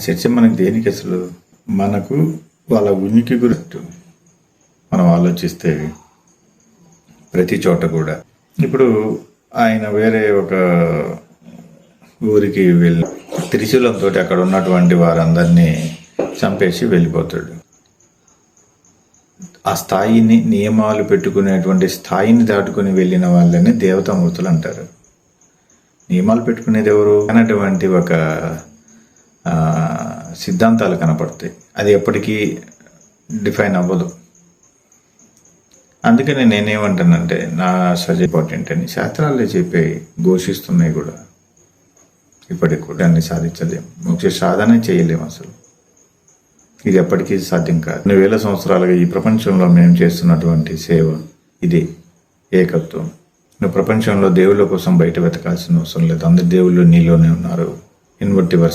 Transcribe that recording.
చర్చ మనకి దేనికి అసలు? మనకు వాళ్ళ ఉనికి గురించి మనం ఆలోచిస్తే ప్రతి చోట కూడా. ఇప్పుడు ఆయన వేరే ఒక ఊరికి వెళ్ళి త్రిశూలంతో అక్కడ ఉన్నటువంటి వారందరినీ చంపేసి వెళ్ళిపోతాడు. ఆ స్థాయిని నియమాలు పెట్టుకునేటువంటి స్థాయిని దాటుకుని వెళ్ళిన వాళ్ళని దేవతామూర్తులు అంటారు. నియమాలు పెట్టుకునేది ఎవరు? అనేటువంటి ఒక సిద్ధాంతాలు కనపడతాయి. అది ఎప్పటికీ డిఫైన్ అవ్వదు. అందుకని నేనేమంటానంటే నా సజె ఇంపార్టెంట్ అని శాస్త్రాలే చెప్పే ఘోషిస్తున్నాయి కూడా. ఇప్పటికి కూడా దాన్ని సాధించలేము మోక్ష సాధన చేయలేము అసలు. ఇది ఎప్పటికీ సాధ్యం కాదు. కొన్ని వేల సంవత్సరాలుగా ఈ ప్రపంచంలో మేము చేస్తున్నటువంటి సేవ ఇది ఏకత్వం. నువ్వు ప్రపంచంలో దేవుళ్ళ కోసం బయట వెతకాల్సిన అవసరం లేదు. అందరు దేవుళ్ళు నీలోనే ఉన్నారు. ఇన్వర్టివర్స్